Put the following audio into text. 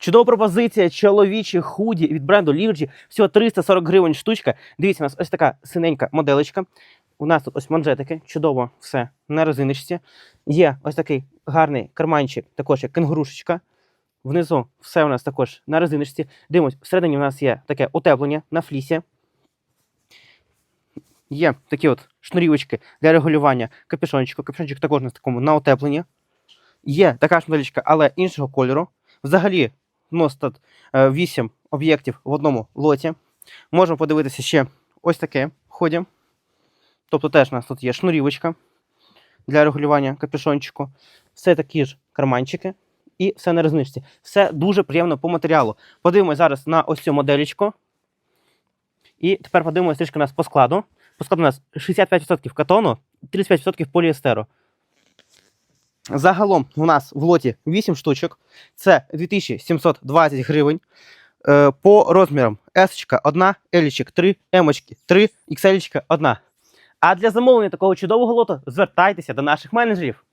Чудова пропозиція чоловічі худі від бренду Лівджі. Всього 340 гривень штучка. Дивіться, у нас ось така синенька моделечка. У нас тут ось манжетики, чудово все на резиночці. Є ось такий гарний карманчик, також як кенгурушечка. Внизу все у нас також на резиночці. Дивимось, всередині у нас є таке утеплення на флісі. Є такі от шнурівочки для регулювання капюшончику. Капюшончик також у нас такому на утепленні. Є така ж моделічка, але іншого кольору. Взагалі, у нас тут 8 об'єктів в одному лоті. Можемо подивитися ще ось таке в ході. Тобто теж у нас тут є шнурівочка для регулювання капюшончику. Все такі ж карманчики і все на резиночці. Все дуже приємно по матеріалу. Подивимось зараз на ось цю моделічку. І тепер подивимося трішки у нас по складу. По складу у нас 65% катону, 35% поліестеру. Загалом у нас в лоті 8 штучок. Це 2720 гривень. Е, по розмірам S 1, L 3, M 3, XL 1. А для замовлення такого чудового лоту звертайтеся до наших менеджерів.